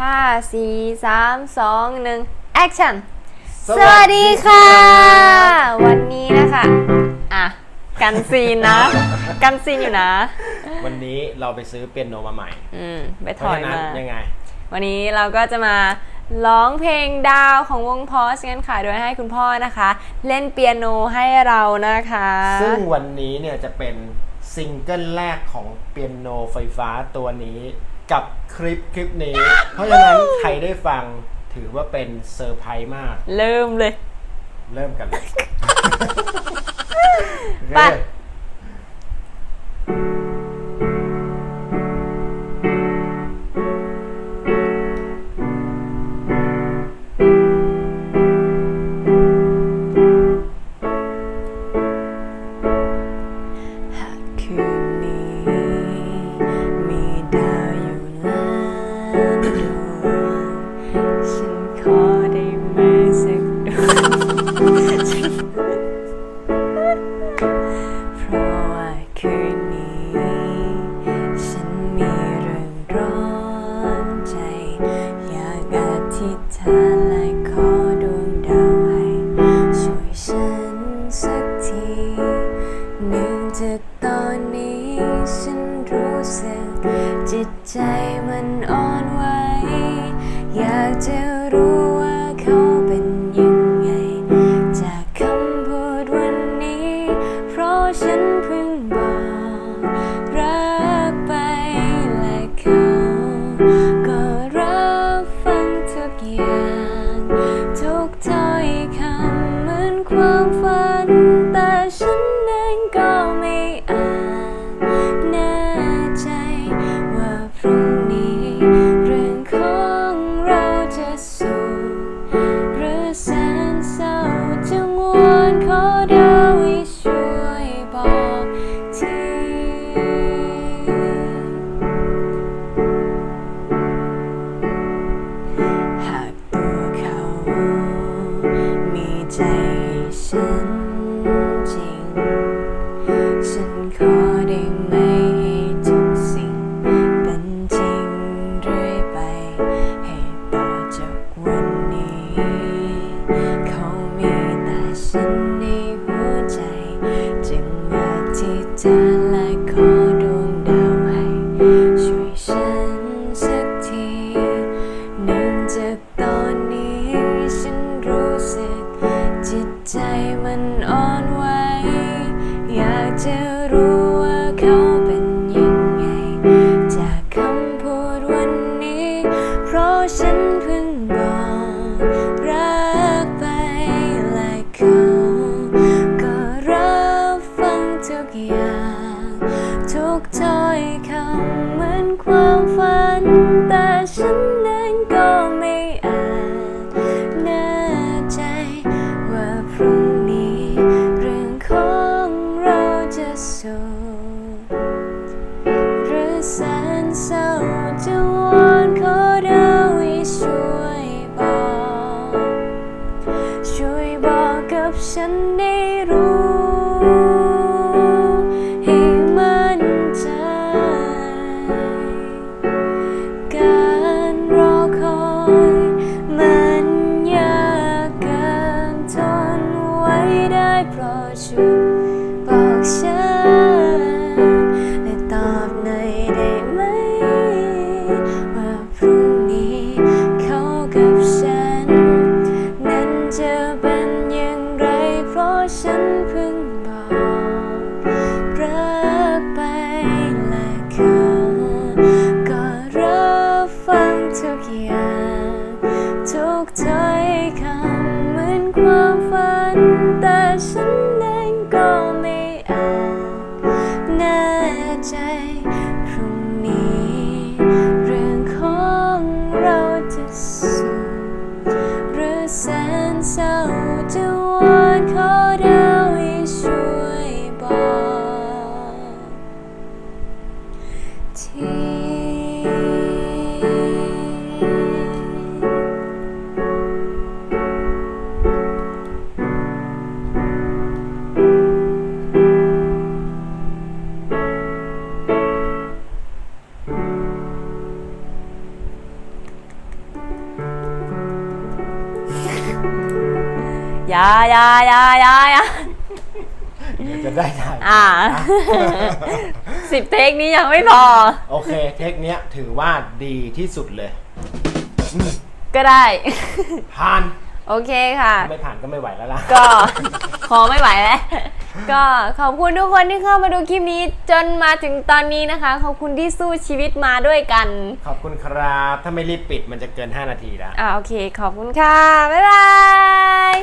ห้าสี่สามสองหนึ่งแอคชั่นสวัสดีค่ะ วันนี้นะคะอะกันซีนนะ กันซีนอยู่นะ วันนี้เราไปซื้อเปียโนมาใหม่ อืมไปถอยมายังไง วันนี้เราก็จะมาร้องเพลงดาวของวงพอสกันค่ะ โดยให้คุณพ่อนะคะ เล่นเปียโนให้เรานะคะ ซึ่งวันนี้เนี่ยจะเป็นซิงเกิลแรกของเปียโนไฟฟ้าตัวนี้ กับคลิปคลิปนี้ เพราะฉะนั้นใครได้ฟังถือว่าเป็นเซอร์ไพรส์มาก เริ่มเลย เริ่มกันเลยไป จากตอนนี้ฉันรู้สึก จิตใจมันอ่อนไหวอยากจะรู้ ฉันเพิ่งบอกรักไปและเขาก็รับฟังทุกอย่าง ทุกถ้อยคำเหมือนความ watch you. myself. อย่าอย่าอย่าอย่าอย่าเดี๋ยวจะได้ถ่ายอ่าสิบเทคนี้ยังไม่พอ โอเค เทคเนี้ยถือว่าดีที่สุดเลยก็ได้ ผ่าน โอเคค่ะ ไม่ผ่านก็ไม่ไหวแล้วล่ะ ก็ขอไม่ไหวแล้ว ก็ขอบคุณทุกคนที่เข้ามาดูคลิปนี้จนมาถึงตอนนี้นะคะ ขอบคุณที่สู้ชีวิตมาด้วยกัน ขอบคุณครับ ถ้าไม่รีบปิดมันจะเกิน 5 นาทีแล้ว อ่าโอเค ขอบคุณค่ะ บ๊ายบาย